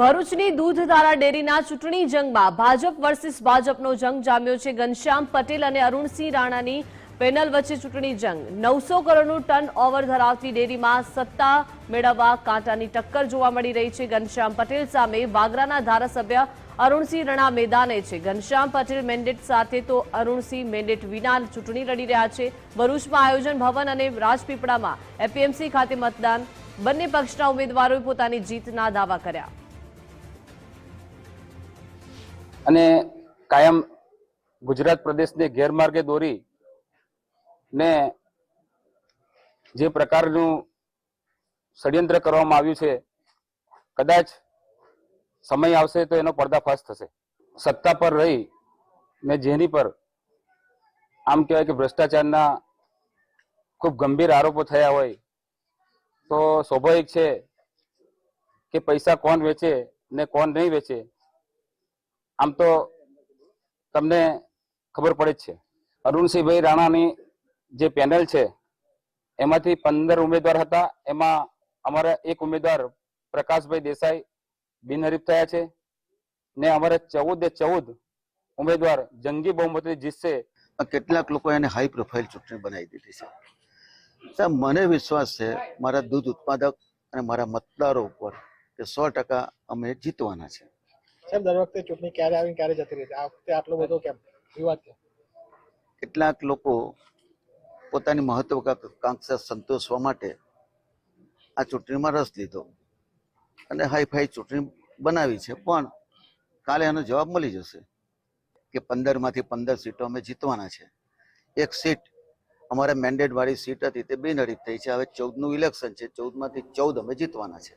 ભરૂચની દૂધધારા ડેરીના ચૂંટણી જંગમાં ભાજપ વર્સિસ ભાજપનો જંગ જામ્યો છે. ઘનશ્યામ પટેલ અને અરુણસિંહ રાણાની પેનલ વચ્ચે ચૂંટણી જંગ. નવસો કરોડનું ટર્ન ઓવર ધરાવતી ડેરીમાં સત્તા મેળવવા કાંટાની ટક્કર જોવા મળી રહી છે. ઘનશ્યામ પટેલ સામે વાગરાના ધારાસભ્ય અરુણસિંહ રણા મેદાને છે. ઘનશ્યામ પટેલ મેન્ડેટ સાથે તો અરુણસિંહ મેન્ડેટ વિના ચૂંટણી લડી રહ્યા છે. ભરૂચમાં આયોજન ભવન અને રાજપીપળામાં એપીએમસી ખાતે મતદાન. બંને પક્ષના ઉમેદવારોએ પોતાની જીતના દાવા કર્યા. અને કાયમ ગુજરાત પ્રદેશને ગેરમાર્ગે દોરી ને જે પ્રકારનું ષડયંત્ર કરવામાં આવ્યું છે, કદાચ સમય આવશે તો એનો પર્દાફાશ થશે. સત્તા પર રહી ને જેની પર આમ કહેવાય કે ભ્રષ્ટાચારના ખૂબ ગંભીર આરોપો થયા હોય, તો સ્વાભાવિક છે કે પૈસા કોણ વેચે ને કોણ નહીં વેચે આમ તો તમને ખબર પડે જ છે. અરુણસિંહભાઈ રાણાની જે પેનલ છે, એમાંથી પંદર ઉમેદવાર હતા. એમાં અમારા એક ઉમેદવાર પ્રકાશભાઈ દેસાઈ બિનહરીફ થયા છે ને અમારે ચૌદે ચૌદ ઉમેદવાર જંગી બહુમતી જીતશે. કેટલાક લોકો એને હાઈ પ્રોફાઇલ ચૂંટણી બનાવી દીધી છે. મને વિશ્વાસ છે મારા દૂધ ઉત્પાદક અને મારા મતદારો ઉપર કે સો ટકા અમે જીતવાના છે. સાહેબ દર વખતે ચૂંટણી ક્યારે આવીને ક્યારે જતી રહી આ વખતે આટલો બધો કેમ? વિવાદ કેમ? કેટલાક લોકો પોતાની મહત્વકાંક્ષા સંતોષવા માટે આ ચૂંટણીમાં રસ લીધો અને હાઈફાઈ ચૂંટણી બનાવી છે. પણ કાલે એનો જવાબ મળી જશે કે પંદરમાંથી પંદર સીટો અમે જીતવાના છે. એક સીટ અમારે મેન્ડેટવાળી સીટ હતી તે બિનહરીફ થઈ છે. હવે ચૌદનું ઇલેક્શન છે. ચૌદમાંથી ચૌદ અમે જીતવાના છે.